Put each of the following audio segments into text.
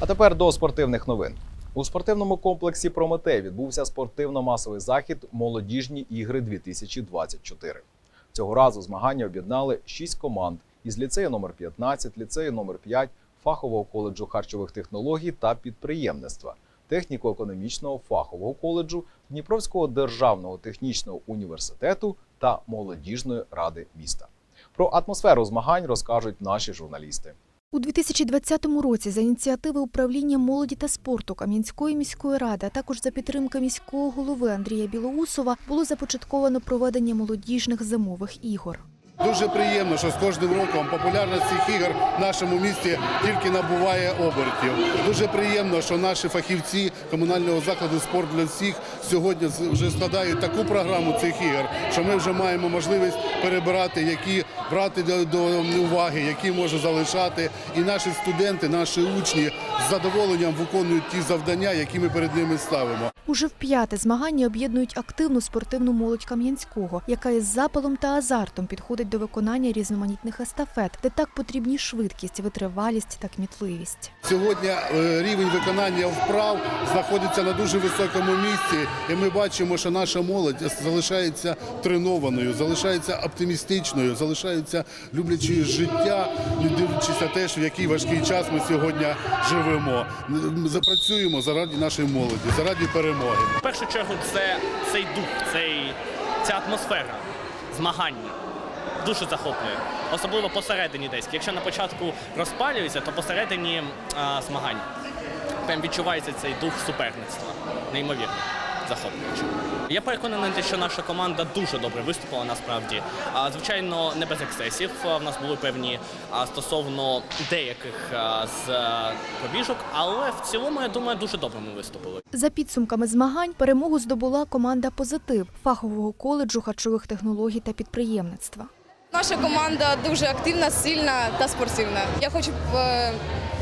А тепер до спортивних новин. У спортивному комплексі Прометей відбувся спортивно-масовий захід Молодіжні ігри 2024. Цього разу змагання об'єднали шість команд із ліцею номер 15, ліцею номер 5, фахового коледжу харчових технологій та підприємництва, техніко-економічного фахового коледжу, Дніпровського державного технічного університету та молодіжної ради міста. Про атмосферу змагань розкажуть наші журналісти. У 2020 році за ініціативи управління молоді та спорту Кам'янської міської ради, а також за підтримки міського голови Андрія Білоусова було започатковано проведення молодіжних зимових ігор. Дуже приємно, що з кожним роком популярність цих ігор в нашому місті тільки набуває обертів. Дуже приємно, що наші фахівці комунального закладу спорт для всіх сьогодні вже складають таку програму цих ігор, що ми вже маємо можливість перебирати, які брати до, уваги, які може залишати. І наші студенти, наші учні з задоволенням виконують ті завдання, які ми перед ними ставимо. Уже вп'яте змагання об'єднують активну спортивну молодь Кам'янського, яка із запалом та азартом підходить до виконання різноманітних естафет, де так потрібні швидкість, витривалість та кмітливість. Сьогодні е, рівень виконання вправ знаходиться на дуже високому місці, і ми бачимо, що наша молодь залишається тренованою, залишається оптимістичною, залишається люблячою життя, не дивлячись на те, що в який важкий час ми сьогодні живемо. Запрацюємо заради нашої молоді, заради перемоги. В першу чергу це цей дух, цей, ця атмосфера змагання. Дуже захоплює, особливо посередині десь. Якщо на початку розпалюється, то посередині а, змагань прям відчувається цей дух суперництва. Неймовірно захоплюючи. Я переконаний, що наша команда дуже добре виступила насправді. Звичайно, не без ексцесів. А, В нас були певні стосовно деяких з а, пробіжок, але в цілому, я думаю, дуже добре ми виступили. За підсумками змагань перемогу здобула команда Позитив фахового коледжу харчових технологій та підприємництва. Наша команда дуже активна, сильна та спортивна. Я хочу е,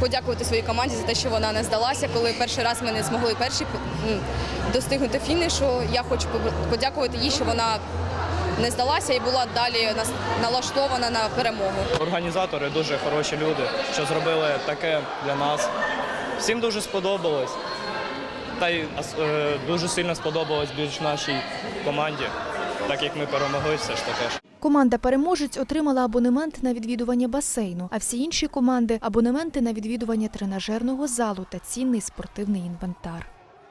подякувати своїй команді за те, що вона не здалася. Коли перший раз ми не змогли перші достигнути фінішу. Я хочу подякувати їй, що вона не здалася і була далі налаштована на перемогу. Організатори дуже хороші люди, що зробили таке для нас. Всім дуже сподобалось. Та й е, дуже сильно сподобалось більш нашій команді, так як ми перемогли все ж таки. Команда переможець отримала абонемент на відвідування басейну, а всі інші команди абонементи на відвідування тренажерного залу та цінний спортивний інвентар.